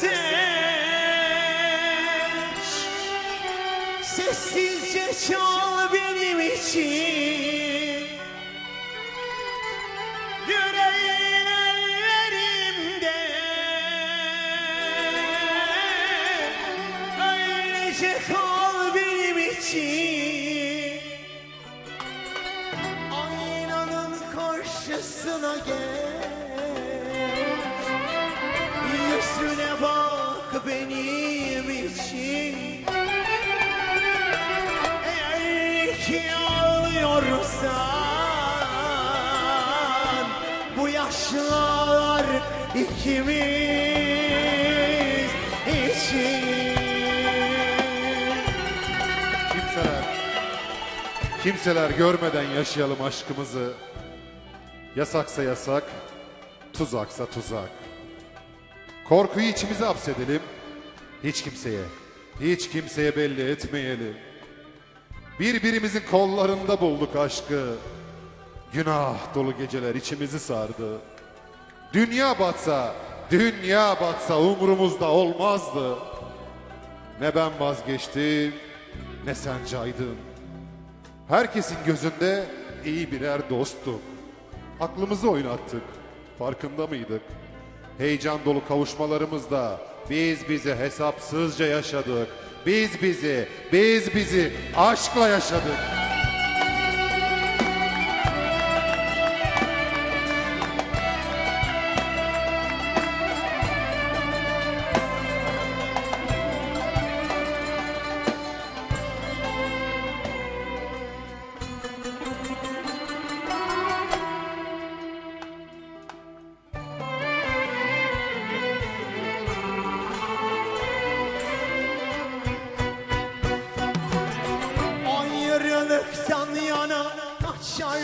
seç. Sessizce çal benim için. Yüreğin ellerimde. Öylece kal benim için. Aynanın karşısına gel bak benim için Eğer ki ağlıyorsan Bu yaşlar ikimiz için Kimseler, kimseler görmeden yaşayalım aşkımızı. Yasaksa yasak, tuzaksa tuzak. Korkuyu içimize hapsedelim. Hiç kimseye, hiç kimseye belli etmeyelim. Birbirimizin kollarında bulduk aşkı. Günah dolu geceler içimizi sardı. Dünya batsa, dünya batsa umurumuzda olmazdı. Ne ben vazgeçtim, ne sen caydın. Herkesin gözünde iyi birer dosttuk. Aklımızı oynattık, farkında mıydık? Heyecan dolu kavuşmalarımızda biz bizi hesapsızca yaşadık. Biz bizi, biz bizi aşkla yaşadık.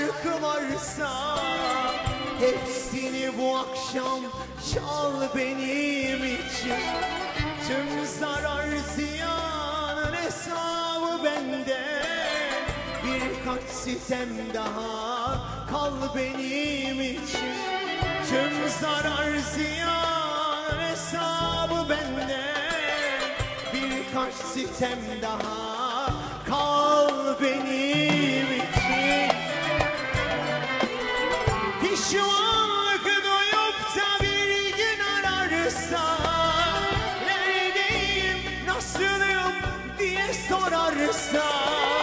Şarkı varsa Hepsini bu akşam çal benim için. Tüm zarar ziyanın hesabı bende. Birkaç sitem daha kal benim için. Tüm zarar ziyan hesabı bende. Birkaç sitem daha song.